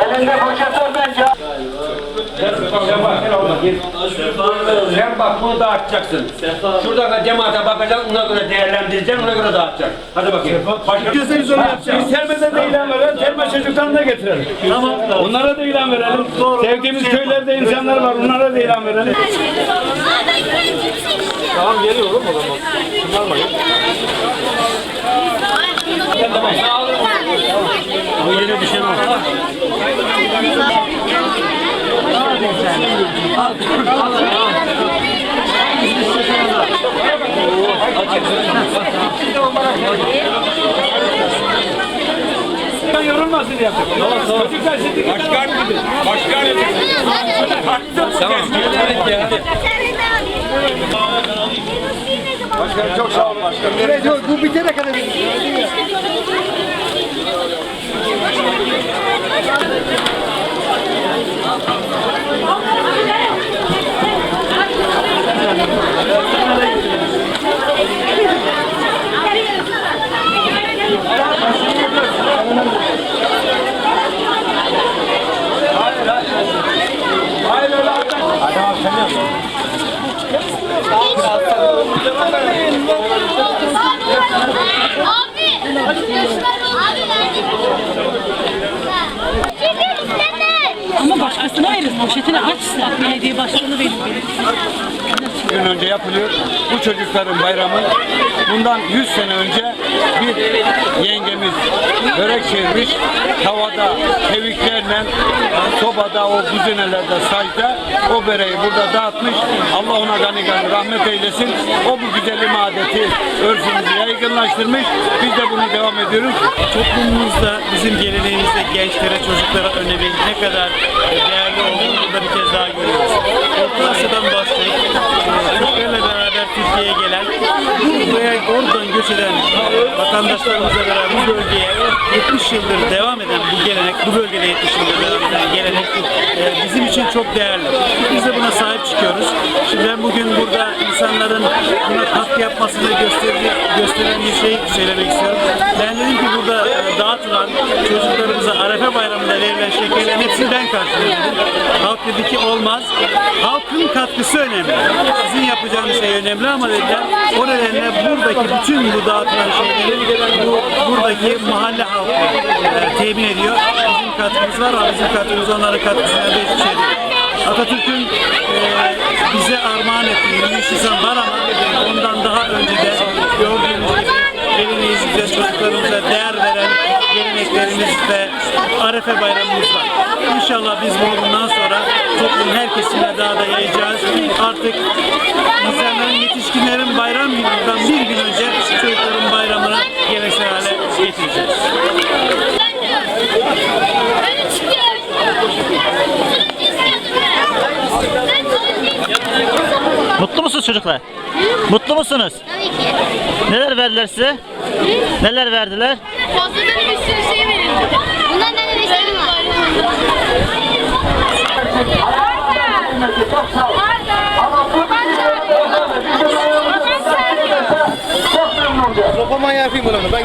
Elinde poşetler bence. Sen bak, bunu dağıtacaksın. Şurada cemaate bakacaksın, ona göre değerlendireceksin, ona göre dağıtacaksın. Hadi bakayım. Başka Biz onu yapacağız. Biz Termeze de ilan verelim, Terme çocuklarına da getirelim. Tamam. Onlara da ilan verelim. Sevdiğimiz köylerde insanlar var, onlara da ilan verelim. Tamam geliyorum o zaman. Şunlar Bu yeni bir şey var. Yorulmasın diye. Çocuklar şimdi Başkan, başkan. Tamam. Başkanım çok sağ olun başkanım. Bu bitene kadar. Hayır öyle Ama başkasına verir. Poşetini açsa belediye başkanı verir. Gün önce yapılıyor. Bu çocukların bayramı bundan 100 sene önce bir yengemiz börek çevirmiş. Tavada teviklerle sobada o buzinelerde sacda o böreği burada dağıtmış. Allah ona gani gani rahmet eylesin. O bu güzelim adeti örfümüzü yaygınlaştırmış. Biz de bunu devam ediyoruz. toplumumuzda, bizim geleneğimizde gençlere, çocuklara önemi ne kadar değerli olduğunu burada bir kez daha görüyoruz. Orta Asya'dan başlayıp beraber Türkiye'ye gelen, buraya oradan göç eden vatandaşlarımızla beraber bu bölgeye 70 yıldır devam eden bu gelenek, bu bölgede 70 yıldır devam eden gelenek e, bizim için çok değerli. Biz de buna sahip çıkıyoruz. Şimdi ben bugün burada insanların buna katkı yapmasını gösteren bir şey söylemek istiyorum. Ben dedim ki burada e, dağıtılan çocuklarımıza Arefe Bayramı'nda verilen şekerlerin hepsini ben karşılıyorum. Halk dedi ki olmaz. Halkın katkısı önemli. Sizin yapacağınız şey önemli ama dediler o nedenle buradaki bütün bu dağıtılan şeyleri bu, buradaki mahalle halkı e, temin ediyor. Bizim katkımız var ama bizim katkımız onların katkısına da hiçbir şey değil. Atatürk'ün e, bize armağan ettiği 23 Nisan var ama ondan daha önce de gördüğümüz çocuklarımıza değer veren geleneklerimiz ve Arefe bayramımız var. İnşallah biz bunu bundan sonra toplumun her kesimine daha da yayacağız. Artık insanların, yetişkinlerin bayram gününden bir gün önce çocukların bayramını geleneksel hale getireceğiz. Mutlu musunuz çocuklar? Mutlu musunuz? Tabii ki. Neler verdiler size? Neler verdiler? Fazladan bir sürü şey verildi. Bundan da ne istedim var? Çok memnun olacağız. Lokma yapayım bunu. Ben